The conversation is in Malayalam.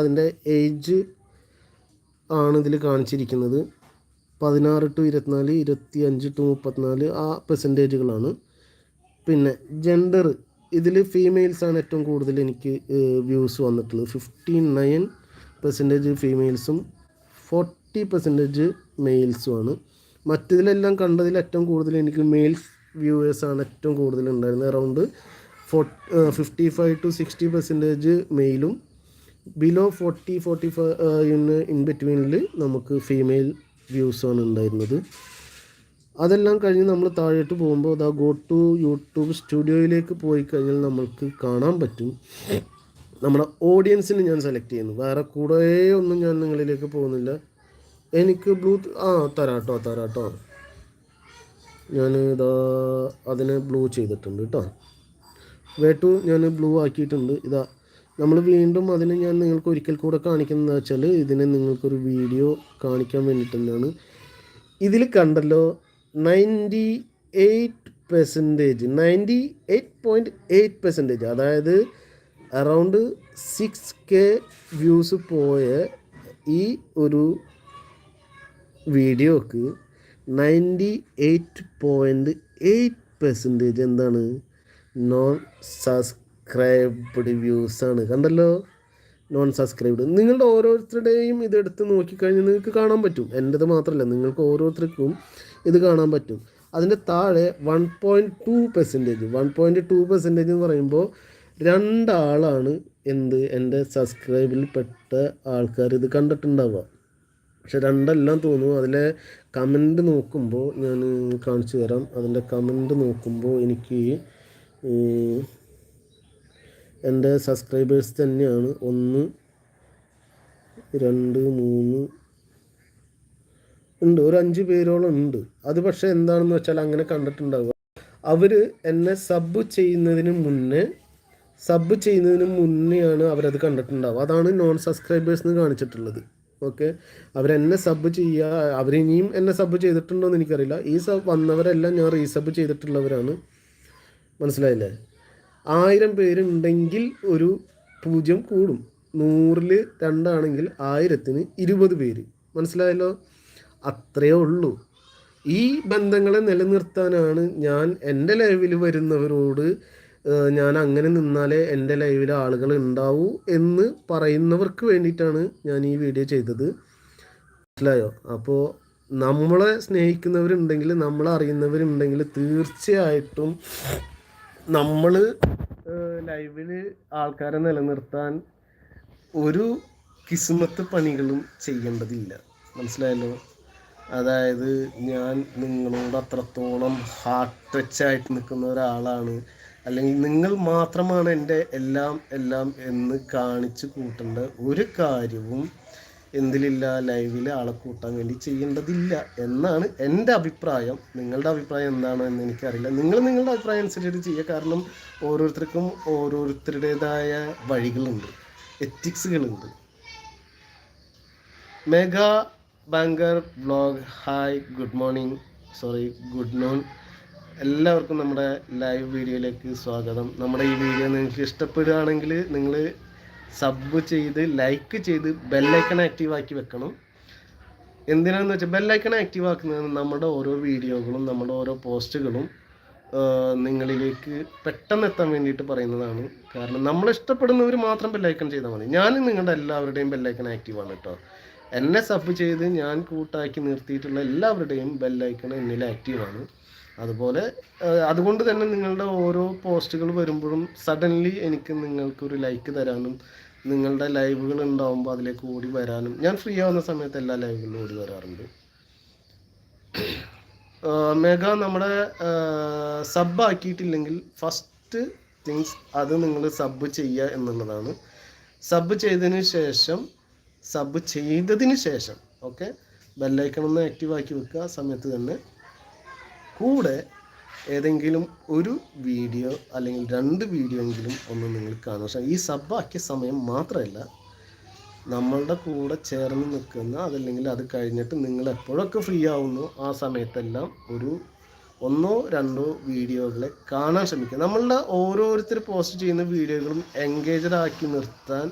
അതിന്റെ ഏജ് ആണ് ഇതിൽ കാണിച്ചിരിക്കുന്നത്. പതിനാറ് ടു ഇരുപത്തിനാല് ഇരുപത്തി അഞ്ച് ടു മുപ്പത്തിനാല് ആ പെർസെന്റേജുകളാണ് പിന്നെ ജെൻഡർ ഇതിൽ ഫീമെയിൽസാണ് ഏറ്റവും കൂടുതൽ എനിക്ക് വ്യൂസ് വന്നിട്ടുള്ളത്. ഫിഫ്റ്റി നയൻ പെർസെന്റേജ് ഫീമെയിൽസും ഫോർട്ടി പെർസെന്റേജ് മെയിൽസുമാണ് മറ്റിതിലെല്ലാം കണ്ടതിൽ ഏറ്റവും കൂടുതൽ എനിക്ക് മെയിൽസ് വ്യൂവേഴ്സാണ് ഏറ്റവും കൂടുതൽ ഉണ്ടായിരുന്നത്. Around four fifty five to sixty percentage മെയിലും below forty forty five in ബിറ്റ്വീനിൽ നമുക്ക് ഫീമെയിൽ വ്യൂസാണ് ഉണ്ടായിരുന്നത്. അതെല്ലാം കഴിഞ്ഞ് നമ്മൾ താഴോട്ട് പോകുമ്പോൾ അതാ ഗോ ടു യൂട്യൂബ് സ്റ്റുഡിയോയിലേക്ക് പോയി കഴിഞ്ഞാൽ നമ്മൾക്ക് കാണാൻ പറ്റും. നമ്മുടെ ഓഡിയൻസിന് ഞാൻ സെലക്ട് ചെയ്യുന്നു. വേറെ കൂടെ ഒന്നും ഞാൻ നിങ്ങളിലേക്ക് പോകുന്നില്ല. എനിക്ക് ബ്ലൂ ആ തരാട്ടോ തരാട്ടോ. ഞാൻ ഇതാ അതിനെ ബ്ലൂ ചെയ്തിട്ടുണ്ട് കേട്ടോ വേട്ടു ഞാൻ ബ്ലൂ ആക്കിയിട്ടുണ്ട്. ഇതാ നമ്മൾ വീണ്ടും അതിന് ഞാൻ നിങ്ങൾക്ക് ഒരിക്കൽ കൂടെ കാണിക്കുന്നത് വെച്ചാൽ ഇതിനെ നിങ്ങൾക്കൊരു വീഡിയോ കാണിക്കാൻ വേണ്ടിയിട്ട് തന്നെയാണ്. ഇതിൽ കണ്ടല്ലോ ninety eight percentage ninety eight point eight percentage അതായത് അറൗണ്ട് സിക്സ് കെ വ്യൂസ് പോയ ഈ ഒരു വീഡിയോക്ക് ninety eight point eight percentage എന്താണ്? നോൺ സബ്സ്ക്രൈബ്ഡ് വ്യൂസാണ് കണ്ടല്ലോ? നോൺ സബ്സ്ക്രൈബ്ഡ് നിങ്ങളുടെ ഓരോരുത്തരുടെയും ഇതെടുത്ത് നോക്കിക്കഴിഞ്ഞാൽ നിങ്ങൾക്ക് കാണാൻ പറ്റും. എന്റെത് മാത്രമല്ല നിങ്ങൾക്ക് ഓരോരുത്തർക്കും ഇത് കാണാൻ പറ്റും. അതിന്റെ താഴെ one point two percentage one point two percentage എന്ന് പറയുമ്പോൾ രണ്ടാളാണ് എന്ത് എന്റെ സബ്സ്ക്രൈബിൽ പെട്ട ആൾക്കാർ ഇത് കണ്ടിട്ടുണ്ടാവുക. പക്ഷെ രണ്ടെല്ലാം തോന്നുന്നു. അതിലെ കമന്റ് നോക്കുമ്പോൾ ഞാൻ കാണിച്ചു തരാം. അതിന്റെ കമന്റ് നോക്കുമ്പോൾ എനിക്ക് എന്റെ സബ്സ്ക്രൈബേഴ്സ് തന്നെയാണ്. ഒന്ന് രണ്ട് മൂന്ന് ഉണ്ട്. ഒരു അഞ്ച് പേരോളം ഉണ്ട്. അത് പക്ഷേ എന്താണെന്ന് വെച്ചാൽ അങ്ങനെ കണ്ടിട്ടുണ്ടാവുക. അവർ എന്നെ സബ് ചെയ്യുന്നതിന് മുന്നേ സബ് ചെയ്യുന്നതിന് മുന്നെയാണ് അവരത് കണ്ടിട്ടുണ്ടാവുക. അതാണ് നോൺ സബ്സ്ക്രൈബേഴ്സ് എന്ന് കാണിച്ചിട്ടുള്ളത് ഓക്കെ അവരെന്നെ സബ് ചെയ്യുക അവരിനിയും എന്നെ സബ് ചെയ്തിട്ടുണ്ടോ എന്ന് എനിക്കറിയില്ല. ഈ സബ് വന്നവരെല്ലാം ഞാൻ റീസബ് ചെയ്തിട്ടുള്ളവരാണ്. മനസ്സിലായില്ലേ? ആയിരം പേരുണ്ടെങ്കിൽ ഒരു പൂജ്യം കൂടും. നൂറിൽ രണ്ടാണെങ്കിൽ ആയിരത്തിന് ഇരുപത് പേര്. മനസ്സിലായല്ലോ? അത്രയേ ഉള്ളൂ. ഈ ബന്ധങ്ങളെ നിലനിർത്താനാണ് ഞാൻ എന്റെ ലൈവിൽ വരുന്നവരോട് ഞാൻ അങ്ങനെ നിന്നാലേ എന്റെ ലൈവിൽ ആളുകൾ ഉണ്ടാവൂ എന്ന് പറയുന്നവർക്ക് വേണ്ടിയിട്ടാണ് ഞാൻ ഈ വീഡിയോ ചെയ്തത്. മനസ്സിലായോ? അപ്പോൾ നമ്മളെ സ്നേഹിക്കുന്നവരുണ്ടെങ്കിൽ നമ്മളെ അറിയുന്നവരുണ്ടെങ്കിൽ തീർച്ചയായിട്ടും നമ്മൾ ലൈവിൽ ആൾക്കാരെ നിലനിർത്താൻ ഒരു കിസ്മത്ത് പണികളും ചെയ്യേണ്ടതില്ല. മനസ്സിലായല്ലോ? അതായത് ഞാൻ നിങ്ങളോട് അത്രത്തോളം ഹാർട്ട് ടച്ച് ആയിട്ട് നിൽക്കുന്ന ഒരാളാണ്. അല്ലെങ്കിൽ നിങ്ങൾ മാത്രമാണ് എന്റെ എല്ലാം എല്ലാം എന്ന് കാണിച്ചു കൂട്ടേണ്ട ഒരു കാര്യവും എന്തിലില്ല ലൈവിൽ ആളെ കൂട്ടാൻ വേണ്ടി ചെയ്യേണ്ടതില്ല എന്നാണ് എന്റെ അഭിപ്രായം. നിങ്ങളുടെ അഭിപ്രായം എന്താണ് എന്ന് എനിക്കറിയില്ല. നിങ്ങൾ നിങ്ങളുടെ അഭിപ്രായം അനുസരിച്ചിട്ട് ചെയ്യുക. കാരണം ഓരോരുത്തർക്കും ഓരോരുത്തരുടേതായ വഴികളുണ്ട് എത്തിക്സുകളുണ്ട്. Mega banker blog hi good morning. Sorry good noon. എല്ലാവർക്കും നമ്മുടെ ലൈവ് വീഡിയോയിലേക്ക് സ്വാഗതം. നമ്മുടെ ഈ വീഡിയോ നിങ്ങൾക്ക് ഇഷ്ടപ്പെടുകയാണെങ്കിൽ നിങ്ങൾ സബ് ചെയ്ത് ലൈക്ക് ചെയ്ത് ബെല്ലൈക്കൺ ആക്റ്റീവ് ആക്കി വെക്കണം. എന്തിനാണെന്ന് വെച്ചാൽ ബെല്ലൈക്കൺ ആക്റ്റീവ് ആക്കുന്നത് നമ്മുടെ ഓരോ വീഡിയോകളും നമ്മുടെ ഓരോ പോസ്റ്റുകളും നിങ്ങളിലേക്ക് പെട്ടെന്ന് എത്താൻ വേണ്ടിയിട്ട് പറയുന്നതാണ്. കാരണം നമ്മൾ ഇഷ്ടപ്പെടുന്നവർ മാത്രം ബെല്ലൈക്കൺ ചെയ്താൽ മതി. ഞാൻ നിങ്ങളുടെ എല്ലാവരുടെയും ബെല്ലൈക്കൺ ആണ് കേട്ടോ എന്നെ സബ് ചെയ്ത് ഞാൻ കൂട്ടാക്കി നിർത്തിയിട്ടുള്ള എല്ലാവരുടെയും ബെല്ലൈക്കൺ എന്നിൽ ആക്റ്റീവാണ് അതുപോലെ അതുകൊണ്ട് തന്നെ നിങ്ങളുടെ ഓരോ പോസ്റ്റുകൾ വരുമ്പോഴും സഡൻലി എനിക്ക് നിങ്ങൾക്കൊരു ലൈക്ക് തരാനും നിങ്ങളുടെ ലൈവുകൾ ഉണ്ടാവുമ്പോൾ അതിലേക്ക് ഓടി വരാനും. ഞാൻ ഫ്രീ ആവുന്ന സമയത്ത് എല്ലാ ലൈവുകളിലും ഓടി വരാറുണ്ട്. മേഘ നമ്മുടെ സബ് ആക്കിയിട്ടില്ലെങ്കിൽ ഫസ്റ്റ് തിങ്സ് അത് നിങ്ങൾ സബ് ചെയ്യുക എന്നുള്ളതാണ്. സബ് ചെയ്തതിന് ശേഷം സബ് ചെയ്തതിന് ശേഷം ഓക്കെ ബെല്ലൈക്കൺ ഒന്ന് ആക്റ്റീവ് ആക്കി വെക്കുക സമയത്ത് തന്നെ. കൂടെ ഏതെങ്കിലും ഒരു വീഡിയോ അല്ലെങ്കിൽ രണ്ട് വീഡിയോ എങ്കിലും ഒന്ന് നിങ്ങൾ കാണുക പക്ഷേ ഈ സബ്ബാക്കിയ സമയം മാത്രമല്ല നമ്മളുടെ കൂടെ ചേർന്ന് നിൽക്കുന്ന അതല്ലെങ്കിൽ അത് കഴിഞ്ഞിട്ട് നിങ്ങൾ എപ്പോഴൊക്കെ ഫ്രീ ആവുന്നു ആ സമയത്തെല്ലാം ഒരു ഒന്നോ രണ്ടോ വീഡിയോകളെ കാണാൻ ശ്രമിക്കുക. നമ്മളുടെ ഓരോരുത്തർ പോസ്റ്റ് ചെയ്യുന്ന വീഡിയോകളും എൻഗേജഡ് ആക്കി നിർത്താൻ